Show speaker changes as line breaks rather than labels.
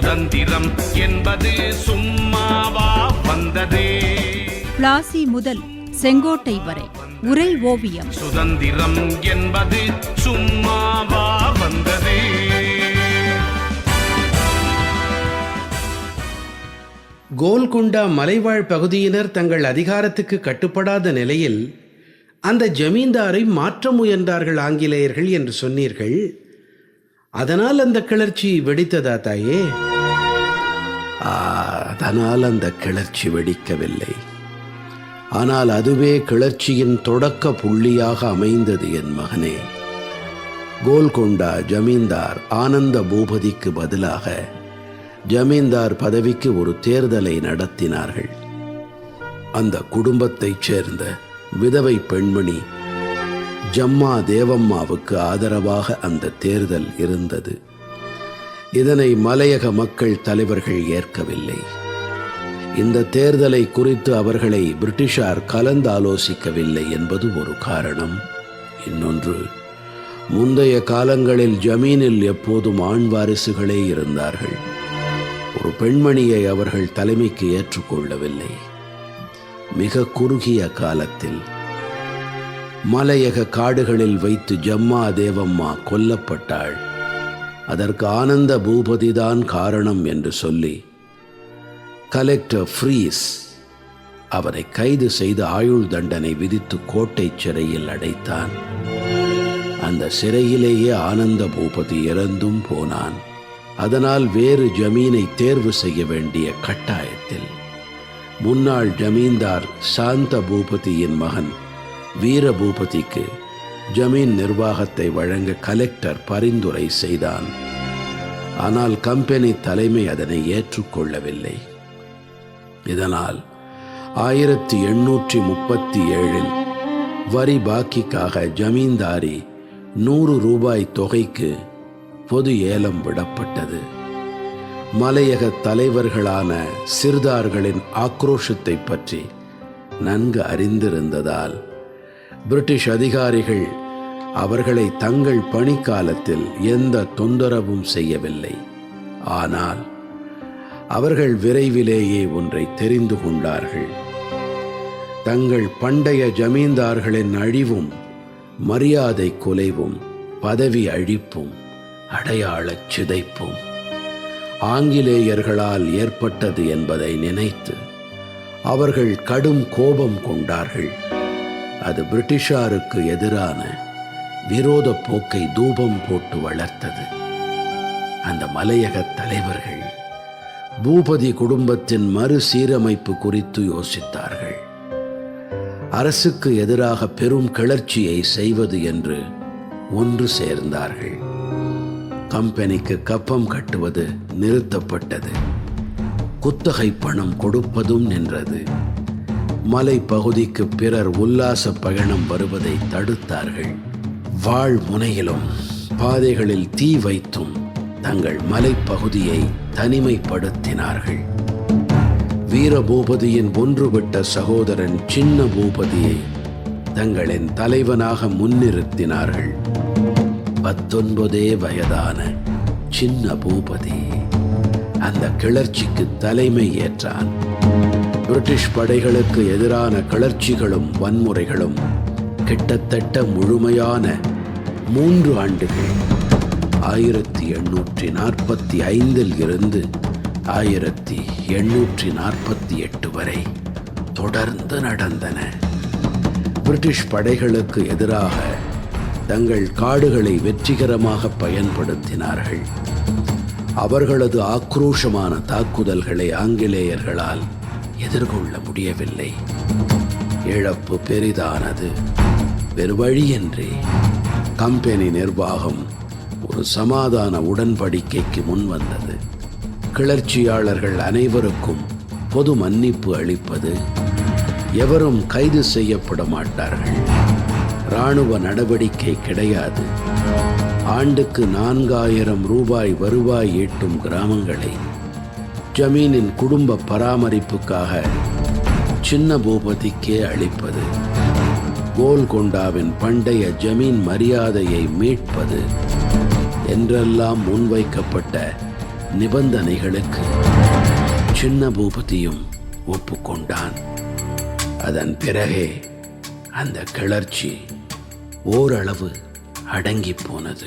சுதந்திரம் என்பது சும்மாவா வந்ததே?
பிளாசி முதல் செங்கோட்டை வரை உரை ஓவியம்.
சுதந்திரம் என்பது சும்மாவா வந்ததே?
கோல்கொண்டா மலைவாழ் பகுதியினர் தங்கள் அதிகாரத்துக்கு கட்டுப்படாத நிலையில் அந்த ஜமீன்தாரை மாற்ற முயன்றார்கள் ஆங்கிலேயர்கள் என்று சொன்னீர்கள். அதனால் அந்த கிளர்ச்சி வெடித்ததா தாயே? அதனால் அந்த கிளர்ச்சி வெடிக்கவில்லை. ஆனால் அதுவே கிளர்ச்சியின் தொடக்க புள்ளியாக அமைந்தது என் மகனே. கோல்கொண்டா ஜமீன்தார் ஆனந்த பூபதிக்கு பதிலாக ஜமீன்தார் பதவிக்கு ஒரு தேர்தலை நடத்தினார்கள். அந்த குடும்பத்தைச் சேர்ந்த விதவை பெண்மணி ஜம்மா தேவம்மாவுக்கு ஆதரவாக அந்த தேர்தல் இருந்தது. இதனை மலையக மக்கள் தலைவர்கள் ஏற்கவில்லை. இந்த தேர்தலை குறித்து அவர்களை பிரிட்டிஷார் கலந்தாலோசிக்கவில்லை என்பது ஒரு காரணம். இன்னொன்று முந்தைய காலங்களில் ஜமீனில் எப்போதும் ஆண் வாரிசுகளே இருந்தார்கள். ஒரு பெண்மணியை அவர்கள் தலைமைக்கு ஏற்றுக்கொள்ளவில்லை. மிக குறுகிய காலத்தில் மலையக காடுகளில் வைத்து ஜம்மா தேவம்மா கொல்லப்பட்டாள். அதற்கு ஆனந்த பூபதிதான் காரணம் என்று சொல்லி கலெக்டர் ஃப்ரீஸ் அவரை கைது செய்து ஆயுள் தண்டனை விதித்து கோட்டை சிறையில் அடைத்தான். அந்த சிறையிலேயே ஆனந்த பூபதி இறந்தும் போனான். அதனால் வேறு ஜமீனை தேர்வு செய்ய வேண்டிய கட்டாயத்தில். முன்னாள் ஜமீன்தார் சாந்த பூபதியின் மகன் வீரபூபதிக்கு ஜமீன் நிர்வாகத்தை வழங்க கலெக்டர் பரிந்துரை செய்தான். ஆனால் கம்பெனி தலைமை அதனை ஏற்றுக்கொள்ளவில்லை. இதனால் ஆயிரத்தி எண்ணூற்றி முப்பத்தி ஏழில் வரி பாக்கிக்காக ஜமீன்தாரி நூறு ரூபாய் தொகைக்கு பொது ஏலம் விடப்பட்டது. மலையக தலைவர்களான சிறுதார்களின் ஆக்ரோஷத்தை பற்றி நன்கு அறிந்திருந்ததால் பிரிட்டிஷ் அதிகாரிகள் அவர்களை தங்கள் பணிக்காலத்தில் எந்த தொந்தரவும் செய்யவில்லை. ஆனால் அவர்கள் விரைவிலேயே ஒன்றை தெரிந்து கொண்டார்கள். தங்கள் பண்டைய ஜமீன்தார்களின் அழிவும் மரியாதை குலைவும் பதவி அழிப்பும் அடையாளச் சிதைப்பும் ஆங்கிலேயர்களால் ஏற்பட்டது என்பதை நினைத்து அவர்கள் கடும் கோபம் கொண்டார்கள். அது பிரிட்டிஷாருக்கு எதிரான விரோத போக்கை தூபம் போட்டு வளர்த்தது. அந்த மலையக தலைவர்கள் பூபதி குடும்பத்தின் மறுசீரமைப்பு குறித்து யோசித்தார்கள். அரசுக்கு எதிராக பெரும் கிளர்ச்சியை செய்வது என்று ஒன்று சேர்ந்தார்கள். கம்பெனிக்கு கப்பம் கட்டுவது நிறுத்தப்பட்டது. குத்தகை பணம் கொடுப்பதும் நின்றது. மலைப்பகுதிக்கு பிறர் உல்லாச பயணம் வருவதை தடுத்தார்கள். வாழ் முனையிலும் பாதைகளில் தீ வைத்தும் தங்கள் மலைப்பகுதியை தனிமைப்படுத்தினார்கள். வீரபூபதியின் ஒன்றுவிட்ட சகோதரன் சின்ன பூபதியை தங்களின் தலைவனாக முன்னிறுத்தினார்கள். பத்தொன்பதே வயதான சின்ன பூபதி அந்த கிளர்ச்சிக்கு தலைமை ஏற்றான். பிரிட்டிஷ் படைகளுக்கு எதிரான கிளர்ச்சிகளும் வன்முறைகளும் கிட்டத்தட்ட முழுமையான மூன்று ஆண்டுகள். ஆயிரத்தி எண்ணூற்றி நாற்பத்தி ஐந்தில் இருந்து ஆயிரத்தி எண்ணூற்றி நாற்பத்தி எட்டு வரை தொடர்ந்து நடந்தன. பிரிட்டிஷ் படைகளுக்கு எதிராக தங்கள் காடுகளை வெற்றிகரமாக பயன்படுத்தினார்கள். அவர்களது ஆக்ரோஷமான தாக்குதல்களை ஆங்கிலேயர்களால் எதிர்கொள்ள முடியவில்லை. இழப்பு பெரிதானது. வேறு வழியின்றி. கம்பெனி நிர்வாகம் ஒரு சமாதான உடன்படிக்கைக்கு முன்வந்தது கிளர்ச்சியாளர்கள் அனைவருக்கும் பொது மன்னிப்பு அளிப்பது எவரும் கைது செய்யப்பட மாட்டார்கள். இராணுவ நடவடிக்கை கிடையாது. ஆண்டுக்கு நான்காயிரம் ரூபாய் வருவாய் ஈட்டும் கிராமங்களை ஜமீனின் குடும்ப பராமரிப்புக்காக சின்ன பூபதிக்கே அளிப்பது. கோல்கொண்டாவின் பண்டைய ஜமீன் மரியாதையை மீட்பது என்றெல்லாம் முன்வைக்கப்பட்ட நிபந்தனைகளுக்கு சின்ன பூபதியும் ஒப்புக்கொண்டான். அதன் பிறகே அந்த கிளர்ச்சி ஓரளவு அடங்கிப் போனது.